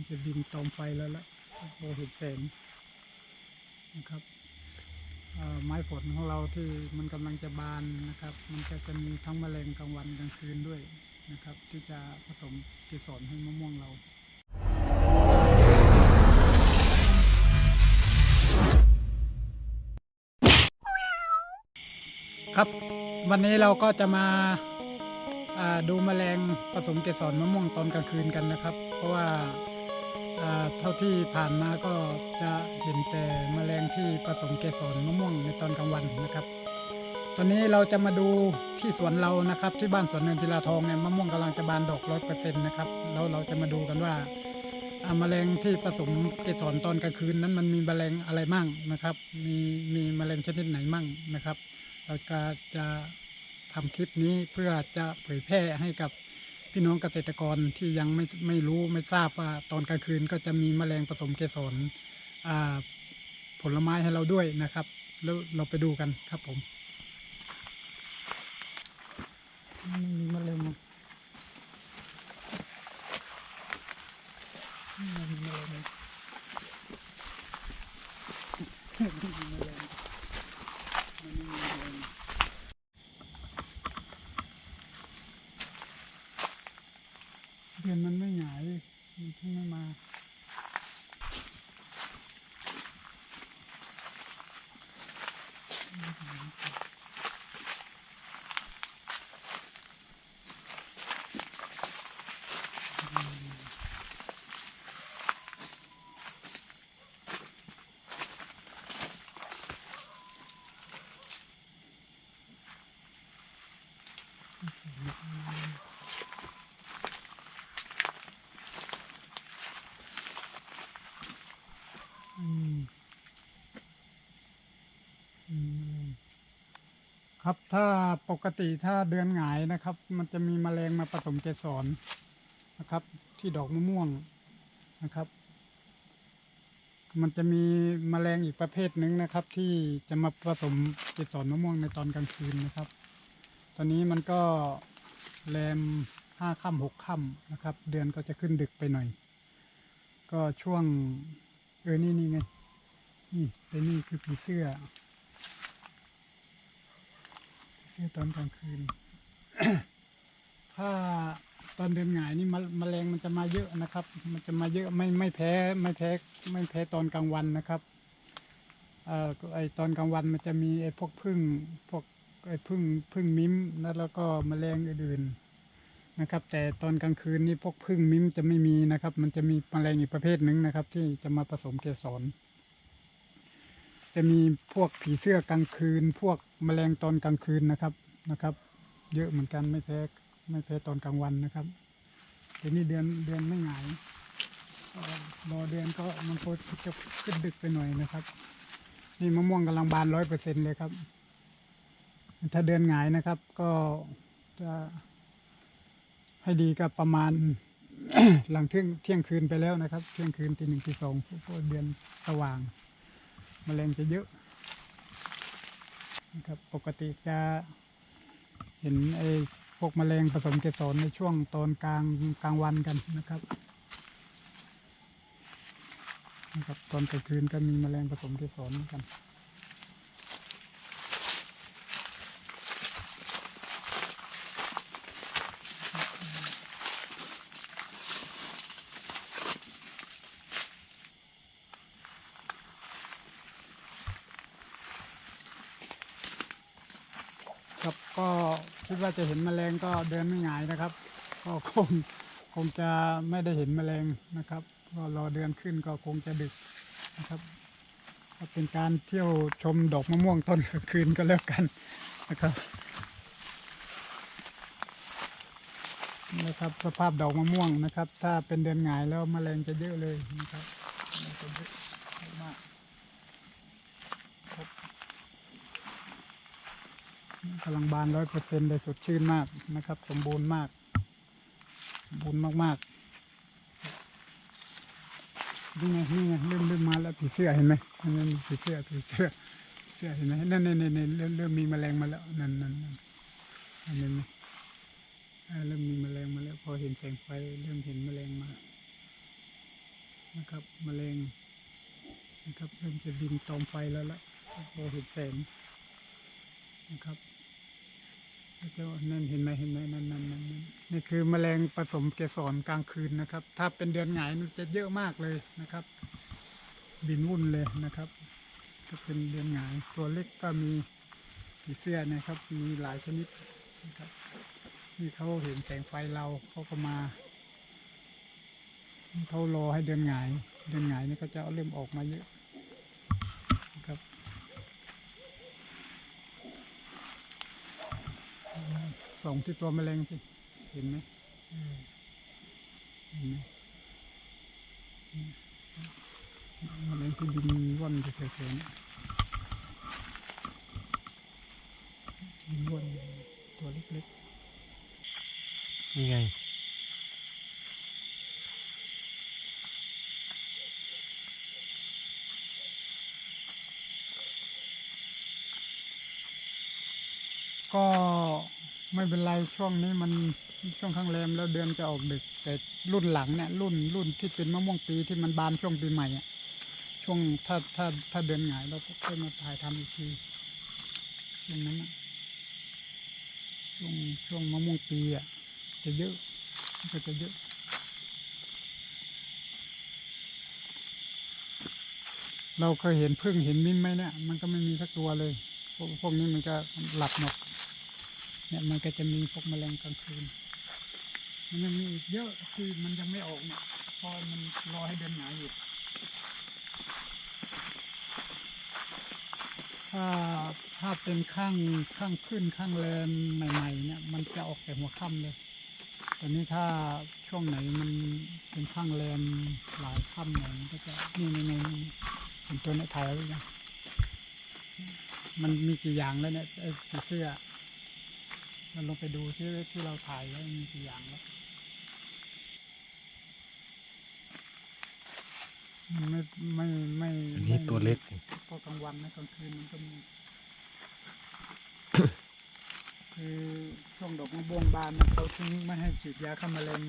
มจะบินตอมไฟแล้วละโบเห็นแสงนะครับไม้ผลของเราที่มันกำลังจะบานนะครับ มันก็จะมีทั้งแมลงกลางวันกลางคืนด้วยนะครับ ที่จะผสมเกสรให้มะม่วงเราครับวันนี้เราก็จะมาาดูแมลงผสมเกสรมะม่วงตอนกลางคืนกันนะครับ เพราะว่า เท่าที่ผ่านมาก็จะเห็นแต่แมลงที่ผสมเกสรมะม่วงในตอนกลางวันนะครับ ตอนนี้เราจะมาดูที่สวนเรานะครับที่บ้านสวนเนินทิลาทองเนี่ยมะม่วงกำลังจะบานดอกร้อยเปอร์เซ็นต์นะครับแล้วเราจะมาดูกันว่าแมลงที่ผสมเกสรตอนกลางคืนนั้นมันมีแมลงอะไรมั่งนะครับ มีมีแมลงชนิดไหนมั่งนะครับ เราก็จะทำคลิปนี้เพื่อจะเผยแพร่ให้กับ พี่น้องเกษตรกรที่ยังไม่ไม่รู้ไม่ทราบว่าตอนกลางคืนก็จะมีแมลงผสมเกสรผลไม้ให้เราด้วยนะครับ แล้วเราไปดูกันครับผมม่มีแมลงม่มีแมลงเลยไม่มีแมลงไม่มีแมลง เดือนมันไม่หงายมันถึงไม่มาอืม ครับถ้าปกติถ้าเดือนหงายนะครับ มันจะมีแมลงมาผสมเกสรนะครับ ที่ดอกมะม่วงนะครับ มันจะมีแมลงอีกประเภทหนึ่งนะครับ ที่จะมาผสมเกสรมะม่วงในตอนกลางคืนนะครับ ตอนนี้มันก็แรมห้าค่ำหกค่ำนะครับ เดือนก็จะขึ้นดึกไปหน่อย ก็ช่วงเออนี่นี่ไงนี่ไอ้นี่คือผีเสื้อ คือตอนกลางคืน ถ้าตอนเดือนหงายนี่มแมลงมันจะมาเยอะนะครับ มันจะมาเยอะไม่ไม่แพ้ไม่แพ้ไม่แพ้ตอนกลางวันนะครับเอ่อไอตอนกลางวันมันจะมีไอพวกพึ่งพวกไอพึ่งพึ่งมิ้มแล้วแล้วก็แมลงอื่นๆนะครับ แต่ตอนกลางคืนนี่พวกพึ่งมิ้มจะไม่มีนะครับ มันจะมีแมลงอีกประเภทหนึ่งนะครับ ที่จะมาผสมเกสร จะมีพวกผีเสื้อกลางคืน พวกแมลงตอนกลางคืนนะครับนะครับ เยอะเหมือนกันไม่แพ้ไม่แพ้ตอนกลางวันนะครับเดี๋ยวนี้เดือนเดือนไม่หงายรอเดือนก็มันก็จะขึ้นดึกไปหน่อยนะครับ นี่มะม่วงกำลังบานร้อยเปอร์เซ็นเลยครับ ถ้าเดือนหงายนะครับ ก็จะให้ดีก็ประมาณหลังเที่ยงเที่ยงคืนไปแล้วนะครับ เที่ยงคืนตีหนึ่งตีสองเพราะเดือนสว่าง แมลงจะเยอะนะครับปกติจะเห็นไอ้พวกแมลงผสมเกสรในช่วงตอนกลางกลางวันกันนะครับนะครับตอนกลางคืนก็มีแมลงผสมเกสรเหมือนกัน ก็คิดว่าจะเห็นแมลงก็เดินไม่หงายนะครับ ก็คงคงจะไม่ได้เห็นแมลงนะครับ ก็รอเดือนขึ้นก็คงจะดึกนะครับก็เป็นการเที่ยวชมดอกมะม่วงต้นกลางคืนก็แล้วกันนะครับนี่นะครับสภาพดอกมะม่วงนะครับ ถ้าเป็นเดือนหงายแล้วแมลงจะเยอะเลยนะครับแมลงจะเยอะมากครับ กำลังบานร้อยเปอร์เซ็นต์เลยสดชื่นมากนะครับ สมบูรณ์มากสมบูรณ์มากๆนี่ไงนี่ไงเริ่มเริ่มมาแล้วผีเสื้อเห็นไหมนั่นผีเสื้อผีเสื้อเสื้อเห็นไหมนั่นนั่นนั่นเริ่มเริ่มมีแมลงมาแล้วนั่นนั่นนั่นอันนี้นะอ่เริ่มมีแมลงมาแล้ว พอเห็นแสงไฟเริ่มเห็นแมลงมานะครับแมลงนะครับเริ่มจะบินตอมไฟแล้วละพอเห็นแสง นะครับจะนั่นเห็นไหมเห็นไหมนั่นนั่นนั่นนั่นนี่คือแมลงผสมเกสรกลางคืนนะครับ ถ้าเป็นเดือนหงายมันจะเยอะมากเลยนะครับ บินวุ่นเลยนะครับถ้าเป็นเดือนหงายตัวเล็กก็มีผีเสื้อนะครับ มีหลายชนิดนะครับนี่เขาเห็นแสงไฟเราเขาก็มาเขารอให้เดือนหงาย เดือนหงายนี่ก็จะเริ่มออกมาเยอะนะครับ ส่องที่ตัวแมลงสิ เห็นไหมเห็นไหมแมลงที่บินว่อนอยู่เฉยๆเนี่ยบินว่อนอยู่ตัวเล็กๆนี่ไงก็ ไม่เป็นไรช่วงนี้มันช่วงข้างแรมแล้วเดือนจะออกดึก แต่รุ่นหลังเนี่ยรุ่นรุ่นที่เป็นมะม่วงปีที่มันบานช่วงปีใหม่อะช่วงถ้าถ้าถ้าเดือนหงายเราก็ค่อยมาถ่ายทำอีกทีช่วงนั้นนะช่วงช่วงมะม่วงปีอะจะเยอะก็จะเยอะเราเคยเห็นพึ่งเห็นมิ้มไหมเนี่ย มันก็ไม่มีสักตัวเลย พวกพวกนี้มันก็หลับหมด เนี่ยมันก็จะมีพวกแมลงกลางคืน มันยังมีอีกเยอะที่มันยังไม่ออกเนี่ยพราะมันรอให้เดือนหงายอยู่ถ้าถ้าเป็นข้างข้างขึ้นข้างแรมใหม่ ๆ เนี่ย มันจะออกแต่หัวค่ำเลยแต่นี้ถ้าช่วงไหนมันเป็นข้างแรมหลายค่ำหน่อยก็จะนี่นี่นี่นี่เป็นตัวเนี่ยถ่ายไว้หรือยังมันมีกี่อย่างแล้วเนี่ยไอ้ผีเสื้อ เราลงไปดูที่ที่เราถ่ายแล้วมีกี่อย่างแล้วไม่ไม่ไม่อันนี้ตัวเล็ก ก็กลางวันนะกลางคืนมันก็มี คือช่วงดอกมะม่วงบานนะเขาถึงไม่ให้ฉีดยาฆ่าแมลง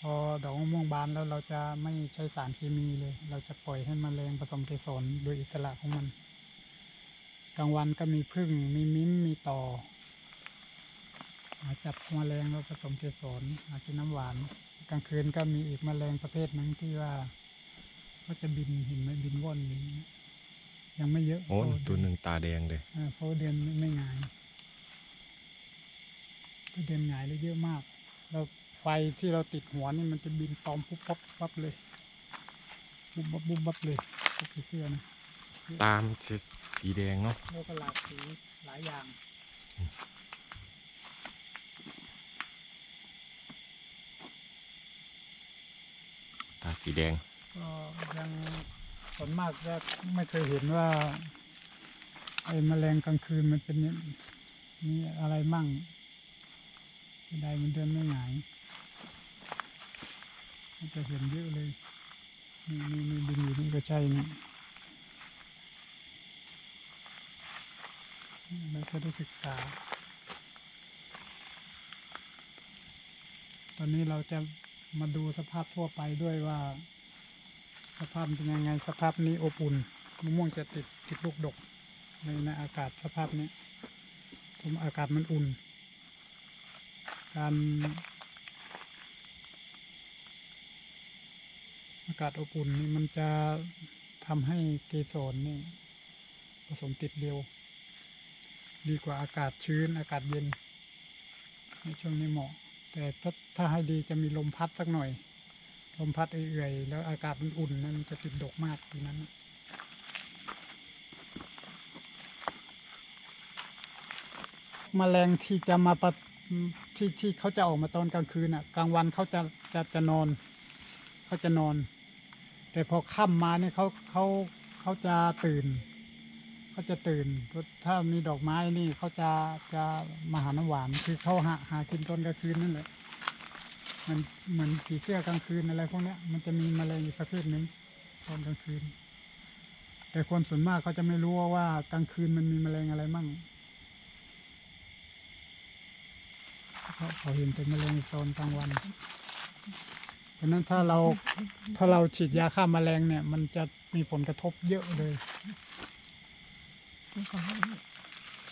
พอดอกมะม่วงบานแล้วเราจะไม่ใช้สารเคมีเลย เราจะปล่อยให้แมลงผสมเกสรโดยอิสระของมัน ลางวันก็มีพึ่งมีมิ้มมีต่อหาจับแมลงแล้วผสมเกสรหากินน้ำหวาน กลางคืนก็มีอีกแมลงประเภทหนึงที่ว่าก็จะบินเห็นไหมบินว่อนอย่างนี้ยังไม่เยอะโอ้เพราะตัวหนึ่งตาแดงเลยเออเพราะว่าเดือนไม่ไม่หงายถ้าเดือนหงายเลยเยอะมาก แล้วไฟที่เราติดหัวนี่มันจะบินตอมปุ๊บปั๊บปั๊บเลยปุ๊บปั๊บปุ๊บปั๊บเลยพวกผีเสื้อนะ ตามสีแดงเนาะแล้วก็หลากสีหลายอย่าง ตาสีแดง ก็ยังส่วนมากจะไม่เคยเห็นว่าไอ้แมลงกลางคืนมันเป็นเนี่ยมีอะไรมั่งใดมันเดินไม่หงายมันจะเห็นเยอะเลย นี่นี่นี่บินอยู่นี่ก็ใช่นี่ เราจะได้ศึกษา ตอนนี้เราจะมาดูสภาพทั่วไปด้วยว่า สภาพเป็นยังไงสภาพนี้อบอุ่นมะม่วงจะติดติดลูกดกในในอากาศสภาพนี้ผมอากาศมันอุ่น การอากาศอบอุ่นนี่มันจะทำให้เกสรนี่ผสมติดเร็ว ดีกว่าอากาศชื้นอากาศเย็น ในช่วงนี้เหมาะ แต่ถ้าถ้าให้ดีจะมีลมพัดสักหน่อย ลมพัดเอื่อยๆ แล้วอากาศมันอุ่นนะมันจะติดดกมากทีนั้นน่ะแมลงที่จะมาปะที่ที่เขาจะออกมาตอนกลางคืนอะ กลางวันเขาจะจะจะนอนเขาจะนอน แต่พอค่ำมาเนี่ยเขาเขาเขาจะตื่น เขาจะตื่น ถ้ามีดอกไม้นี่เขาจะจะมาหาน้ำหวาน คือเขาหาหากินตอนกลางคืนนั่นแหละ มันเหมือนผีเสื้อกลางคืนอะไรพวกเนี้ย มันจะมีแมลงอีกประเภทหนึ่งตอนกลางคืน แต่คนส่วนมากเขาจะไม่รู้ว่ากลางคืนมันมีแมลงอะไรมั่งเขาเขาเห็นแต่แมลงโซนกลางวันเพราะฉะนั้นถ้าเราถ้าเราฉีดยาฆ่าแมลงเนี่ย มันจะมีผลกระทบเยอะเลย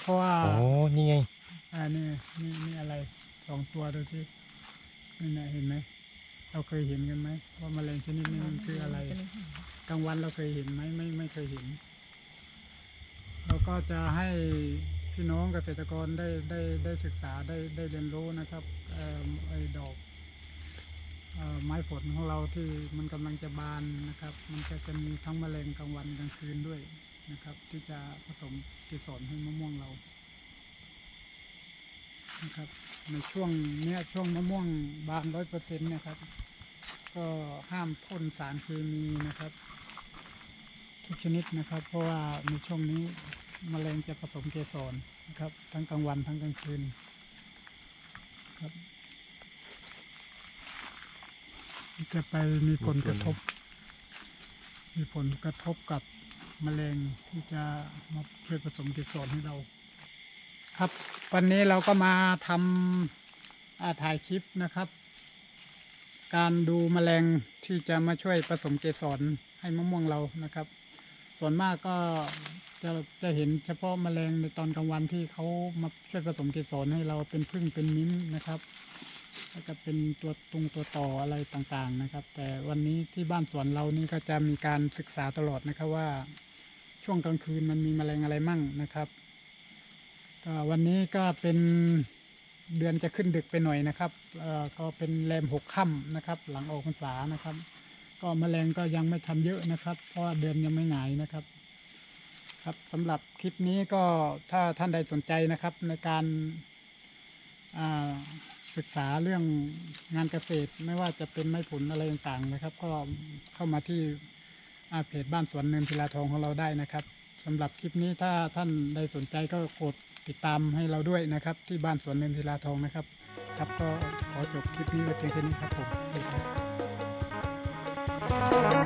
เพราะว่าโอ้นี่ไงอ่านี่นี่นี่อะไรสองตัวดูสินี่นะเห็นไหมเราเคยเห็นกันไหมว่าแมลงชนิดนี้มันคืออะไรกลางวันเราเคยเห็นไหมไม่ไม่เคยเห็น เราก็จะให้พี่น้องเกษตรกรได้ได้ได้ศึกษาได้ได้เรียนรู้นะครับเอ่อไอ้ดอกไม้ผลของเราที่มันกำลังจะบานนะครับ มันก็จะมีทั้งแมลงกลางวันกลางคืนด้วย นะครับ ที่จะผสมเกสรให้มะม่วงเรา นะครับ ในช่วงเนี้ยช่วงมะม่วงบานร้อยเปอร์เซ็นต์นี่ยครับ ก็ห้ามพ่นสารเคมีนะครับ ทุกชนิดนะครับ เพราะว่าในช่วงนี้มแมลงจะผสมเกสรนะครับ ทั้งกลางวันทั้งกลางคืนครับจะไปมีผลกระทบ มีผลกระทบกับ มแมลงที่จะมาช่วยผสมเกสรให้เรา ครับ วันนี้เราก็มาทำอาถ่ายคลิปนะครับ การดูแมลงที่จะมาช่วยผสมเกสรให้มะม่วงเรานะครับ ส่วนมากก็จะจะเห็นเฉพาะแมลงในตอนกลางวันที่เขามาช่วยผสมเกสรให้เราเป็นพึ่งเป็นมิ้นนะครับ แล้วก็เป็นตัวตุงตัวต่ออะไรต่างๆนะครับ แต่วันนี้ที่บ้านสวนเรานี่ก็จะมีการศึกษาตลอดนะครับว่าช่วงกลางคืนมันมีแมลงอะไรมั่งนะครับก็วันนี้ก็เป็นเดือนจะขึ้นดึกไปหน่อยนะครับเอ่อก็เป็นแรมหกค่ำนะครับ หลังออกพรรษานะครับ ก็แมลงก็ยังไม่ทันเยอะนะครับ เพราะเดือนยังไม่หงายนะครับครับสำหรับคลิปนี้ก็ถ้าท่านใดสนใจนะครับในการอ่า ศึกษาเรื่องงานเกษตรไม่ว่าจะเป็นไม้ผลอะไรต่างๆนะครับ ก็เข้ามาที่อาเพจบ้านสวนเนินพิลาทองของเราได้นะครับสำหรับคลิปนี้ถ้าท่านใดสนใจก็กดติดตามให้เราด้วยนะครับ ที่บ้านสวนเนินพิลาทองนะครับ ครับก็ขอจบคลิปนี้ไว้เพียงแค่นี้ครับผมสวัสดีครับ